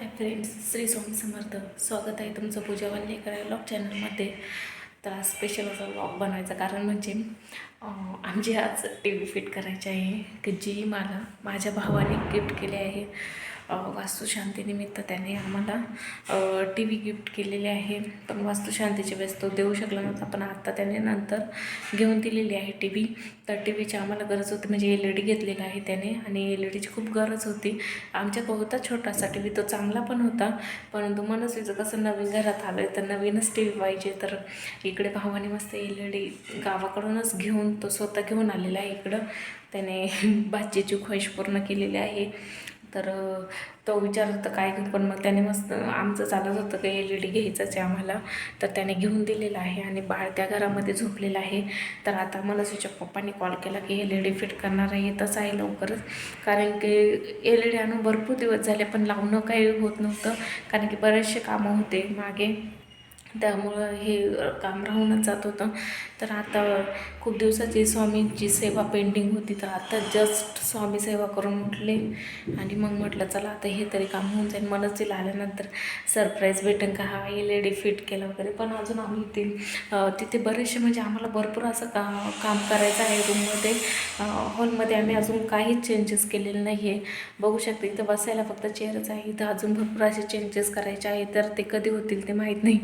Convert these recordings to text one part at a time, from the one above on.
Hi friends Shri Swami Samarth. स्वागत आहे तुमचं पूजा वल्लेकर या चॅनलमध्ये तर आज स्पेशल असा व्लॉग बनवायचं कारण म्हणजे आमची आज टी व्ही फिट करायची आहे. की जी मला माझ्या भावाने गिफ्ट केली आहे. वास्तुशांतीनिमित्त त्याने आम्हाला टी व्ही गिफ्ट केलेली आहे. पण वास्तुशांतीच्या वेळेस तो देऊ शकला नव्हता. पण आत्ता त्याने नंतर घेऊन दिलेली आहे टी व्ही तर टी व्हीची आम्हाला गरज होती. म्हणजे एल ई डी घेतलेला आहे त्याने. आणि एल ई डीची खूप गरज होती. आमच्या होता छोटासा टी व्ही तो चांगला पण होता. परंतु मनस्वीचं कसं नवीन घरात आलं आहे तर नवीनच टी व्ही पाहिजे. तर इकडे भावाने मस्त एल ई डी गावाकडूनच घेऊन तो स्वतः घेऊन आलेला आहे इकडं. त्याने भाजीची ख्वाहिश पूर्ण केलेली आहे. तर तो विचारत होता काय घेऊ पण मग त्याने मस्त आमचं चालत होतं की एल ई डी घ्यायचंच आहे आम्हाला. तर त्याने घेऊन दिलेलं आहे आणि बाळ त्या घरामध्ये झोपलेलं आहे. तर आता मनस्वीच्या पप्पांनी कॉल केला की एल ई डी फिट करणार आहे येतच आहे लवकरच. कारण की एल ई डी आणून भरपूर दिवस झाले पण लावणं काही होत नव्हतं. कारण की बरेचसे कामं होते मागे. त्यामुळं हे काम राहूनच जात होतं. तर आता खूप दिवसाची स्वामींची सेवा पेंडिंग होती. तर आता जस्ट स्वामी सेवा करून उठले. आणि मग म्हटलं चला आता हे तरी काम होऊन जाईल. मनस्तीला आल्यानंतर सरप्राईज भेटेन का? हा एल ई डी फिट केला वगैरे. पण अजून आम्ही ते तिथे बरेचसे म्हणजे आम्हाला भरपूर असं का काम करायचं आहे रूममध्ये हॉलमध्ये आम्ही अजून काहीच चेंजेस केलेले नाही आहे बघू शकते इथं बसायला फक्त चेअरच आहे इथं अजून भरपूर असे चेंजेस करायचे आहे तर ते कधी होतील ते माहीत नाही.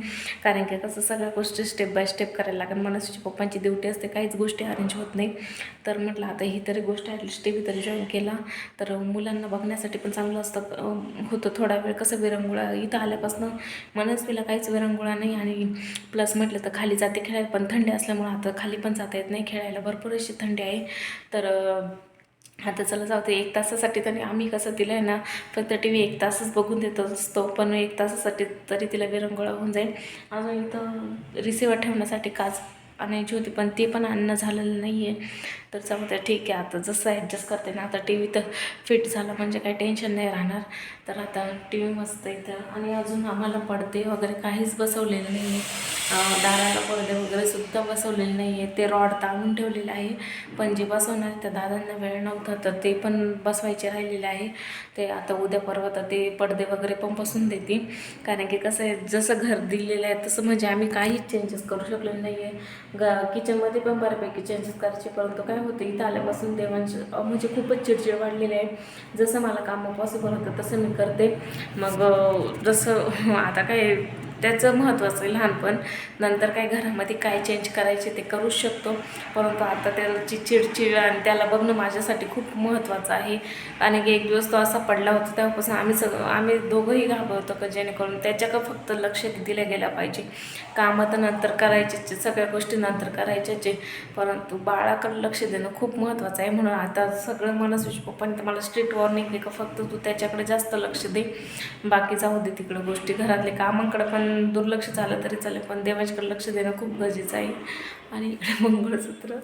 कारण की कसं सगळ्या गोष्टी स्टेप बाय स्टेप करायला लागेल. मनस्वीच्या पप्पांची ड्युटी असते काहीच गोष्टी अरेंज होत नाही. तर म्हटलं आता ही तरी गोष्ट ॲटलिस्ट टी व्ही तरी जॉईन केला. तर मुलांना बघण्यासाठी पण चांगलं असतं. होतं थोडा वेळ कसं विरंगुळा इथं आल्यापासून मनस्वीला काहीच विरंगुळा नाही आणि प्लस म्हटलं तर खाली जाते खेळायला पण थंडी असल्यामुळं आता खाली पण जाता येत नाही. खेळायला भरपूर अशी थंडी आहे. तर आता चला जाऊ दे एक तासासाठी तरी आम्ही कसं दिलं आहे ना फक्त टी व्ही एक तासच बघून देत असतो पण एक तासासाठी तरी तिला विरंगोळा होऊन जाईल. अजून इथं रिसिवर ठेवण्यासाठी काच आणायची होती पण ते पण आणणं झालेलं नाही आहे तर जाऊ ठीक आहे आता जसं ॲडजस्ट करते ना आता टी व्ही तर फिट झालं म्हणजे काही टेन्शन नाही राहणार. तर आता टी व्ही मस्त इथं. आणि अजून आम्हाला पडदे वगैरे काहीच बसवलेलं नाही आहे दाराला पडदे वगैरे सुद्धा बसवलेले नाही आहे ते रॉड ताणून ठेवलेलं आहे. पण जे बसवणार त्या दादांना वेळ नव्हता तर ते पण बसवायचे राहिलेले आहे. ते आता उद्या परवा तर ते पडदे वगैरे पण बसून देतील. कारण की कसं आहे जसं घर दिलेलं आहे तसं म्हणजे आम्ही काहीच चेंजेस करू शकलेलो नाही आहे ग किचनमध्ये पण बऱ्यापैकी चेंजेस करायचे परंतु काय होतं इथं आल्यापासून देवांचे म्हणजे खूपच चिडचिड वाढलेली आहे. जसं मला कामं पॉसिबल होतं तसं मी करते. मग जसं आता काय त्याचं महत्त्वाचं आहे लहानपण. नंतर काय घरामध्ये काय चेंज करायचे ते करूच शकतो. परंतु आता त्याची चिडचिड आणि त्याला बघणं माझ्यासाठी खूप महत्त्वाचं आहे. आणि की एक दिवस तो असा पडला होता तेव्हापासून आम्ही सगळं आम्ही दोघंही घाबरतो का जेणेकरून त्याच्याकडं फक्त लक्ष दिल्या गेलं पाहिजे. कामं तर नंतर करायचेच सगळ्या गोष्टी नंतर करायच्याचे परंतु बाळाकडं लक्ष देणं खूप महत्त्वाचं आहे. म्हणून आता सगळं मनस्वीच पप्पांनी तर मला स्ट्रिक्ट वॉर्निंग आहे का फक्त तू त्याच्याकडे जास्त लक्ष दे. बाकी जाऊ दे तिकडं गोष्टी घरातले कामांकडे पण दुर्लक्ष झालं तरी चालेल पण देवाच्याकडे लक्ष देणं खूप गरजेचं आहे. आणि इकडे मंगळसूत्र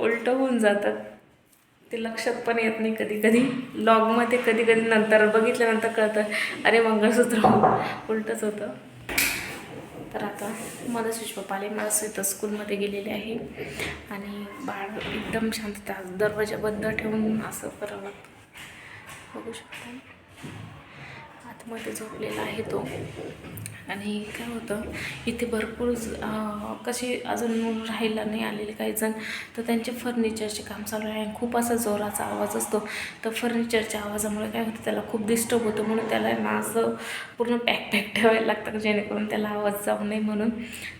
उलटं होऊन जातात. ते लक्षात पण येत नाही कधी कधी. लॉगमध्ये कधी कधी नंतर बघितल्यानंतर कळतं अरे मंगळसूत्र उलटंच होतं. तर आता मला पप्पा आले मनस्वी स्कूलमध्ये गेलेले आहे. आणि बाळ एकदम शांतता दरवाजा बंद ठेवून असं करावं लागतं. बघू शकता. आतमध्ये झोपलेला आहे तो. आणि काय होतं इथे भरपूर कसे अजून राहायला नाही आलेले काही जण तर त्यांचे फर्निचरचे काम चालू आहे. आणि खूप असा जोराचा आवाज असतो. तर फर्निचरच्या आवाजामुळे काय होतं त्याला खूप डिस्टर्ब होतं. म्हणून त्याला ना असं पूर्ण पॅक पॅक ठेवायला लागतं जेणेकरून त्याला आवाज जाऊ नये म्हणून.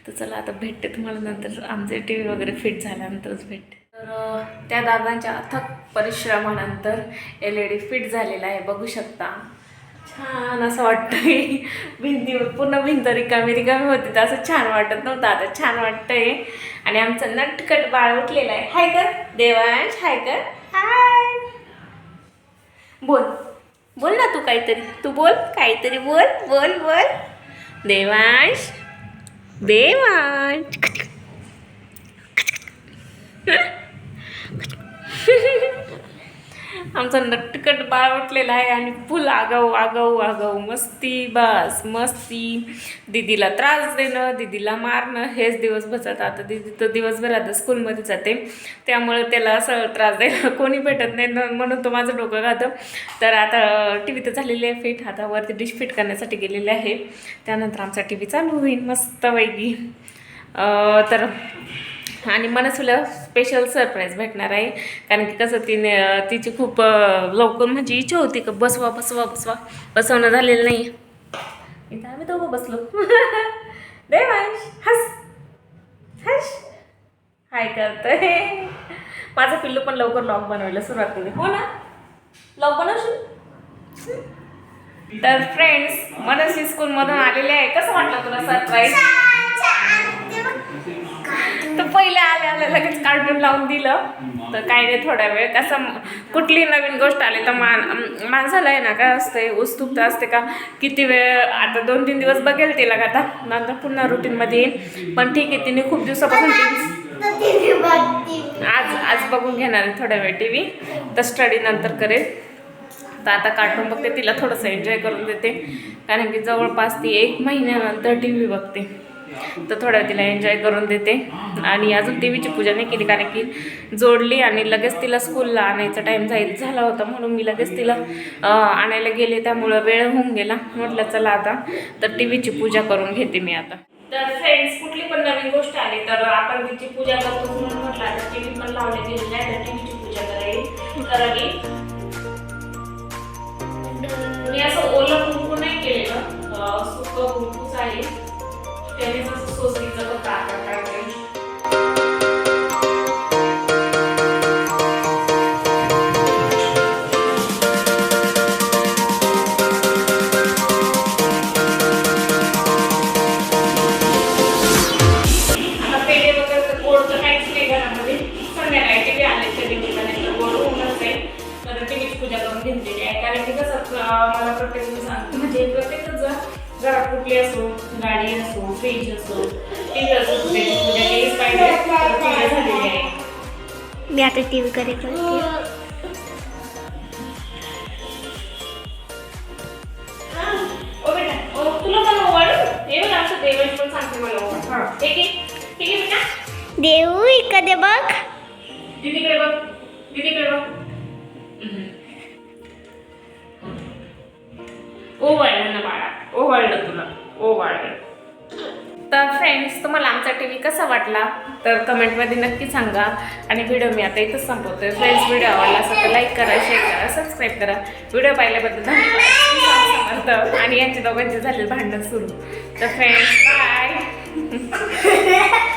तर चला आता भेटते तुम्हाला नंतर. आमचे टी व्ही वगैरे फिट झाल्यानंतरच भेटते. तर त्या दादांच्या अथक परिश्रमानंतर एल ई डी फिट झालेला आहे. बघू शकता. छान असं वाटतंय. भिंतीवर पूर्ण भिंत रिकामी रिकामी होती. तर असं छान वाटत नव्हतं. आता छान वाटतंय. आणि आमचं नटकट बाळ उठलेलं आहे. हाय कर. देवांश हाय कर. हाय. बोल. बोल ना तू काहीतरी. तू बोल. काहीतरी बोल. बोल बोल. देवांश. देवांश. आमचा नटकट बाळ उठलेला आहे आणि फुल आगाऊ आगाऊ आगाऊ. मस्ती बस मस्ती. दीदीला त्रास देणं दीदीला मारणं हेच दिवस जातं आता दीदी तर दिवसभर आता स्कूलमध्ये जाते. त्यामुळे त्याला असं त्रास द्यायला कोणी भेटत नाही. न- म्हणून तो माझं डोकं खातं. तर आता टी व्ही तर झालेली आहे फिट. आता वरती डिश फिट करण्यासाठी गेलेले आहे. त्यानंतर आमचा टी व्ही चालू होईल. मस्तपैकी अं, तर आणि मनसूला स्पेशल सरप्राईज भेटणार आहे. कारण की कसं तिने तिची खूप लवकर म्हणजे इच्छा होती का बसवा बसवा बसवा. बसवणं झालेलं नाही इथं आम्ही दोघं बसलो. देवांश हस. हस. हाय करतंय. माझं पिल्लू पण लवकर लॉक बनवायला सुरुवात केली हो ना? लॉक बनवशील? तर फ्रेंड्स मनसी स्कूलमधून आलेले आहे. कसं वाटलं तुला सरप्राईज तर पहिले आले आले लगेच कार्टून लावून दिलं. तर काय नाही थोडा वेळ. कसं कुठली नवीन गोष्ट आली तर मान माणसाला आहे ना काय असते उत्सुकता असते का? किती वेळ आता दोन तीन दिवस बघेल तिला का आता नंतर पुन्हा रुटीनमध्ये येईल. पण ठीक आहे तिने खूप दिवसापासून टी आज आज बघून घेणार आहे थोड्या वेळ टी व्ही. तर स्टडी नंतर करेल. तर आता कार्टून बघते तिला थोडंसं एन्जॉय करून देते. कारण की जवळपास ती एक महिन्यानंतर टी व्ही बघते. तर थोडा तिला एन्जॉय करून देते. आणि अजून टी व्हीची पूजा नाही केली कारण की जोडली आणि लगेच तिला स्कूलला आणायचा टाईम जाईल झाला होता म्हणून मी लगेच तिला आणायला गेले. त्यामुळं वेळ होऊन गेला. म्हटलं चला आता तर टी व्हीची पूजा करून घेते मी आता. तर फ्रेंड्स कुठली पण नवीन गोष्ट आली तर आपण तिची पूजा करतो म्हणून म्हटलं आता टी व्ही पण लावले गेलेली नाही तर टी व्हीची पूजा करायची करावी तर गोड होऊनच आहे. तर टीव्हीची पूजा करून घेतलेली आहे. कारण की कसं मला प्रत्येक सांगतो म्हणजे प्रत्येकच जण घरात कुठली असो गाडी असो फ्रीज असो टी व्ही असो त्याची पूजा केलीच पाहिजे. तर पूजा झालेली आहे. मी आता टी व्ही कडे करते ओ बेटा ओ तुला पण ओवाळ? हे बघ आमचं देवांश पण सांगते मला ओवाळ. ठीक आहे ठीक आहे बेटा. देऊ इकडे बघ. दीदीकडे बघ. दीदीकडे बघ. ओवाळलं ना बाळा. ओवाळलं तुला. ओवाळलं तर फ्रेंड्स तुम्हाला आमचा टी व्ही कसा वाटला? तर कमेंटमध्ये नक्की सांगा. आणि व्हिडिओ मी आता इथंच संपवतोय. फ्रेंड्स व्हिडिओ आवडला असेल तर लाईक करा शेअर करा सबस्क्राईब करा. व्हिडिओ पाहिल्याबद्दल धन्यवाद. आणि यांच्या दोघांचे झाले भांडण सुरू. तर फ्रेंड्स बाय